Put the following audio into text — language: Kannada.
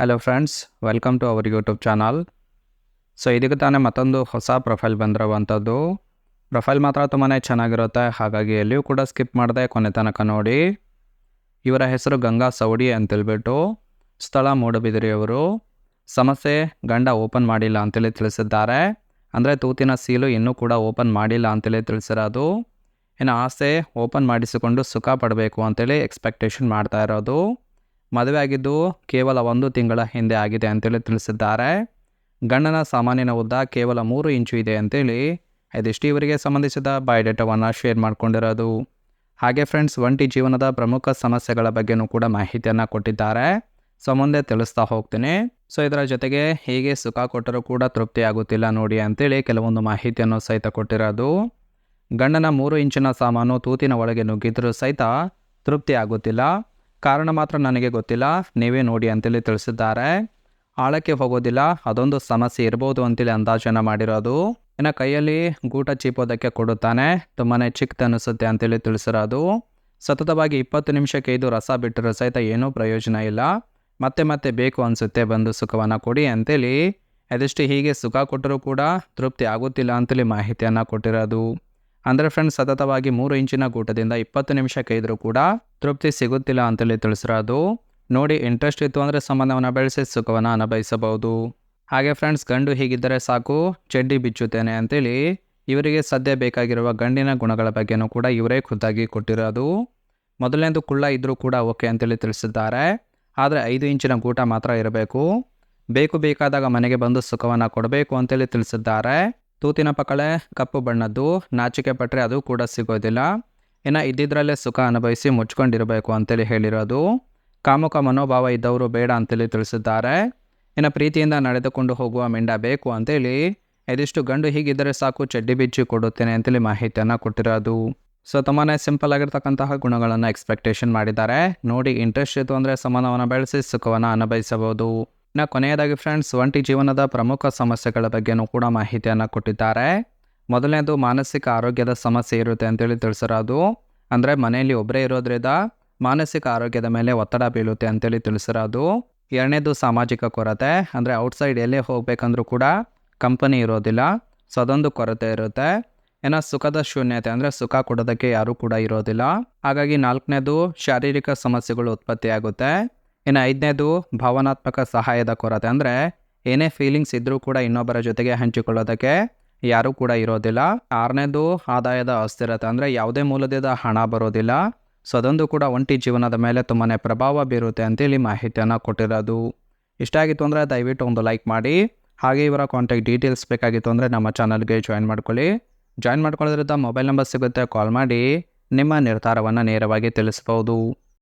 Hello friends welcome to our YouTube channel so ಇದಕ್ಕೆ ತಾನೇ ಮತ್ತೊಂದು ಹೊಸ ಪ್ರೊಫೈಲ್ ಬಂದಿರುವಂಥದ್ದು. ಪ್ರೊಫೈಲ್ ಮಾತ್ರ ತುಂಬಾ ಚೆನ್ನಾಗಿರುತ್ತೆ, ಹಾಗಾಗಿ ಎಲ್ಲಿಯೂ ಕೂಡ ಸ್ಕಿಪ್ ಮಾಡದೆ ಕೊನೆ ತನಕ ನೋಡಿ. ಇವರ ಹೆಸರು ಗಂಗಾ ಸೌಡಿ ಅಂತೇಳ್ಬಿಟ್ಟು ಸ್ಥಳ ಮೂಡಬಿದಿರಿಯವರು ಸಮಸ್ಯೆ ಗಂಡ ಓಪನ್ ಮಾಡಿಲ್ಲ ಅಂತೇಳಿ ತಿಳಿಸಿದ್ದಾರೆ. ಅಂದರೆ ತೂತಿನ ಸೀಲು ಇನ್ನೂ ಕೂಡ ಓಪನ್ ಮಾಡಿಲ್ಲ ಅಂತೇಳಿ ತಿಳಿಸಿರೋದು. ಇನ್ನು ಆಸೆ ಓಪನ್ ಮಾಡಿಸಿಕೊಂಡು ಸುಖ ಪಡಬೇಕು ಅಂತೇಳಿ ಎಕ್ಸ್ಪೆಕ್ಟೇಷನ್ ಮಾಡ್ತಾ ಇರೋದು. ಮದುವೆ ಆಗಿದ್ದು ಕೇವಲ ಒಂದು ತಿಂಗಳ ಹಿಂದೆ ಆಗಿದೆ ಅಂತೇಳಿ ತಿಳಿಸಿದ್ದಾರೆ. ಗಂಡನ ಸಾಮಾನ್ಯನ ಉದ್ದ ಕೇವಲ ಮೂರು ಇಂಚು ಇದೆ ಅಂತೇಳಿ ಇದಿಷ್ಟು ಇವರಿಗೆ ಸಂಬಂಧಿಸಿದ ಬಯೋಡೇಟಾವನ್ನು ಶೇರ್ ಮಾಡಿಕೊಂಡಿರೋದು. ಹಾಗೆ ಫ್ರೆಂಡ್ಸ್, ಒಂಟಿ ಜೀವನದ ಪ್ರಮುಖ ಸಮಸ್ಯೆಗಳ ಬಗ್ಗೆನೂ ಕೂಡ ಮಾಹಿತಿಯನ್ನು ಕೊಟ್ಟಿದ್ದಾರೆ. ಸೊ, ಮುಂದೆ ತಿಳಿಸ್ತಾ ಹೋಗ್ತೀನಿ. ಸೊ, ಇದರ ಜೊತೆಗೆ ಹೀಗೆ ಸುಖ ಕೊಟ್ಟರೂ ಕೂಡ ತೃಪ್ತಿ ಆಗುತ್ತಿಲ್ಲ ನೋಡಿ ಅಂತೇಳಿ ಕೆಲವೊಂದು ಮಾಹಿತಿಯನ್ನು ಸಹಿತ ಕೊಟ್ಟಿರೋದು. ಗಂಡನ ಮೂರು ಇಂಚಿನ ಸಾಮಾನು ತೂತಿನ ಒಳಗೆ ನುಗ್ಗಿದ್ರೂ ಸಹಿತ ತೃಪ್ತಿ ಆಗುತ್ತಿಲ್ಲ. ಕಾರಣ ಮಾತ್ರ ನನಗೆ ಗೊತ್ತಿಲ್ಲ. ನೀವೇ ನೋಡಿ ಅಂತೇಳಿ ತಿಳಿಸಿದ್ದಾರೆ. ಆಳಕ್ಕೆ ಹೋಗೋದಿಲ್ಲ. ಅದೊಂದು ಸಮಸ್ಯೆ ಇರ್ಬೋದು ಅಂತೇಳಿ ಅಂದಾಜನ ಮಾಡಿರೋದು. ಇನ್ನು ಕೈಯಲ್ಲಿ ಗೂಟ ಚೀಪೋದಕ್ಕೆ ಕೊಡುತ್ತಾನೆ. ತುಂಬಾ ಚಿಕ್ಕದನಿಸುತ್ತೆ ಅಂತೇಳಿ ತಿಳಿಸಿರೋದು. ಸತತವಾಗಿ ಇಪ್ಪತ್ತು ನಿಮಿಷಕ್ಕೆ ಇದು ರಸ ಬಿಟ್ಟರೂ ಸಹಿತ ಏನೂ ಪ್ರಯೋಜನ ಇಲ್ಲ. ಮತ್ತೆ ಮತ್ತೆ ಬೇಕು ಅನಿಸುತ್ತೆ. ಬಂದು ಸುಖವನ್ನು ಕೊಡಿ ಅಂತೇಳಿ. ಅದೆಷ್ಟು ಹೀಗೆ ಸುಖ ಕೊಟ್ಟರೂ ಕೂಡ ತೃಪ್ತಿ ಆಗುತ್ತಿಲ್ಲ ಅಂತೇಳಿ ಮಾಹಿತಿಯನ್ನು ಕೊಟ್ಟಿರೋದು. ಅಂದರೆ ಫ್ರೆಂಡ್ಸ್ ಸತತವಾಗಿ ಮೂರು ಇಂಚಿನ ಗೂಟದಿಂದ ಇಪ್ಪತ್ತು ನಿಮಿಷ ಕೈದರೂ ಕೂಡ ತೃಪ್ತಿ ಸಿಗುತ್ತಿಲ್ಲ ಅಂತೇಳಿ ತಿಳಿಸಿರೋದು. ನೋಡಿ ಇಂಟ್ರೆಸ್ಟ್ ಇತ್ತು ಅಂದರೆ ಸಂಬಂಧವನ್ನು ಬೆಳೆಸಿ ಸುಖವನ್ನು ಅನುಭವಿಸಬಹುದು. ಹಾಗೆ ಫ್ರೆಂಡ್ಸ್ ಗಂಡು ಹೀಗಿದ್ದರೆ ಸಾಕು, ಚಡ್ಡಿ ಬಿಚ್ಚುತ್ತೇನೆ ಅಂತೇಳಿ ಇವರಿಗೆ ಸದ್ಯ ಬೇಕಾಗಿರುವ ಗಂಡಿನ ಗುಣಗಳ ಬಗ್ಗೆನೂ ಕೂಡ ಇವರೇ ಖುದ್ದಾಗಿ ಕೊಟ್ಟಿರೋದು. ಮೊದಲನೇದು ಕುಳ್ಳ ಇದ್ದರೂ ಕೂಡ ಓಕೆ ಅಂತೇಳಿ ತಿಳಿಸಿದ್ದಾರೆ. ಆದರೆ ಐದು ಇಂಚಿನ ಗೂಟ ಮಾತ್ರ ಇರಬೇಕು. ಬೇಕು ಬೇಕಾದಾಗ ಮನೆಗೆ ಬಂದು ಸುಖವನ್ನು ಕೊಡಬೇಕು ಅಂತೇಳಿ ತಿಳಿಸಿದ್ದಾರೆ. ತೂತಿನ ಪಕಳೆ, ಕಪ್ಪು ಬಣ್ಣದ್ದು, ನಾಚಿಕೆ ಪಟ್ಟರೆ ಅದು ಕೂಡ ಸಿಗೋದಿಲ್ಲ. ಇನ್ನು ಇದ್ದಿದ್ರಲ್ಲೇ ಸುಖ ಅನುಭವಿಸಿ ಮುಚ್ಕೊಂಡಿರಬೇಕು ಅಂತೇಳಿ ಹೇಳಿರೋದು. ಕಾಮುಕ ಮನೋಭಾವ ಇದ್ದವರು ಬೇಡ ಅಂತೇಳಿ ತಿಳಿಸಿದ್ದಾರೆ. ಇನ್ನು ಪ್ರೀತಿಯಿಂದ ನಡೆದುಕೊಂಡು ಹೋಗುವ ಮೆಂಡ ಬೇಕು ಅಂತೇಳಿ ಇದಿಷ್ಟು ಗಂಡು ಹೀಗಿದ್ದರೆ ಸಾಕು ಚಡ್ಡಿ ಬಿಚ್ಚಿ ಕೊಡುತ್ತೇನೆ ಅಂತೇಳಿ ಮಾಹಿತಿಯನ್ನು ಕೊಟ್ಟಿರೋದು. ಸೊ ತುಂಬಾ ಸಿಂಪಲ್ ಆಗಿರ್ತಕ್ಕಂತಹ ಗುಣಗಳನ್ನು ಎಕ್ಸ್ಪೆಕ್ಟೇಷನ್ ಮಾಡಿದ್ದಾರೆ. ನೋಡಿ ಇಂಟ್ರೆಸ್ಟ್ ಇತ್ತು ಅಂದರೆ ಸಮಾನವನ್ನು ಬೆಳೆಸಿ ಸುಖವನ್ನು ಅನುಭವಿಸಬಹುದು. ಇನ್ನು ಕೊನೆಯದಾಗಿ ಫ್ರೆಂಡ್ಸ್ ಒಂಟಿ ಜೀವನದ ಪ್ರಮುಖ ಸಮಸ್ಯೆಗಳ ಬಗ್ಗೆನೂ ಕೂಡ ಮಾಹಿತಿಯನ್ನು ಕೊಟ್ಟಿದ್ದಾರೆ. ಮೊದಲನೇದು, ಮಾನಸಿಕ ಆರೋಗ್ಯದ ಸಮಸ್ಯೆ ಇರುತ್ತೆ ಅಂತೇಳಿ ತಿಳಿಸಿರೋದು. ಅಂದರೆ ಮನೆಯಲ್ಲಿ ಒಬ್ಬರೇ ಇರೋದ್ರಿಂದ ಮಾನಸಿಕ ಆರೋಗ್ಯದ ಮೇಲೆ ಒತ್ತಡ ಬೀಳುತ್ತೆ ಅಂತೇಳಿ ತಿಳಿಸಿರೋದು. ಎರಡನೇದು, ಸಾಮಾಜಿಕ ಕೊರತೆ. ಅಂದರೆ ಔಟ್ಸೈಡ್ ಎಲ್ಲೇ ಹೋಗಬೇಕಂದ್ರೂ ಕೂಡ ಕಂಪನಿ ಇರೋದಿಲ್ಲ ಸೊ ಅದೊಂದು ಕೊರತೆ ಇರುತ್ತೆ. ಏನೋ ಸುಖದ ಶೂನ್ಯತೆ, ಅಂದರೆ ಸುಖ ಕೊಡೋದಕ್ಕೆ ಯಾರೂ ಕೂಡ ಇರೋದಿಲ್ಲ. ಹಾಗಾಗಿ ನಾಲ್ಕನೇದು, ಶಾರೀರಿಕ ಸಮಸ್ಯೆಗಳು ಉತ್ಪತ್ತಿಯಾಗುತ್ತೆ. ಇನ್ನು ಐದನೇದು ಭಾವನಾತ್ಮಕ ಸಹಾಯದ ಕೊರತೆ. ಅಂದರೆ ಏನೇ ಫೀಲಿಂಗ್ಸ್ ಇದ್ದರೂ ಕೂಡ ಇನ್ನೊಬ್ಬರ ಜೊತೆಗೆ ಹಂಚಿಕೊಳ್ಳೋದಕ್ಕೆ ಯಾರೂ ಕೂಡ ಇರೋದಿಲ್ಲ. ಆರನೇದು ಆದಾಯದ ಅಸ್ಥಿರತೆ. ಅಂದರೆ ಯಾವುದೇ ಮೂಲದಿಂದ ಹಣ ಬರೋದಿಲ್ಲ. ಸೊ ಅದೊಂದು ಕೂಡ ಒಂಟಿ ಜೀವನದ ಮೇಲೆ ತುಂಬಾ ಪ್ರಭಾವ ಬೀರುತ್ತೆ ಅಂತೇಳಿ ಮಾಹಿತಿಯನ್ನು ಕೊಟ್ಟಿರೋದು. ಇಷ್ಟ ಆಗಿತ್ತು ಅಂದರೆ ದಯವಿಟ್ಟು ಒಂದು ಲೈಕ್ ಮಾಡಿ. ಹಾಗೆ ಇವರ ಕಾಂಟ್ಯಾಕ್ಟ್ ಡೀಟೇಲ್ಸ್ ಬೇಕಾಗಿತ್ತು ಅಂದರೆ ನಮ್ಮ ಚಾನಲ್ಗೆ ಜಾಯಿನ್ ಮಾಡ್ಕೊಳ್ಳಿ. ಜಾಯಿನ್ ಮಾಡ್ಕೊಳ್ಳೋದ್ರಿಂದ ಮೊಬೈಲ್ ನಂಬರ್ ಸಿಗುತ್ತೆ. ಕಾಲ್ ಮಾಡಿ. ನಿಮ್ಮ ನಿರ್ಧಾರವನ್ನು ನೇರವಾಗಿ ತಿಳಿಸ್ಬೋದು.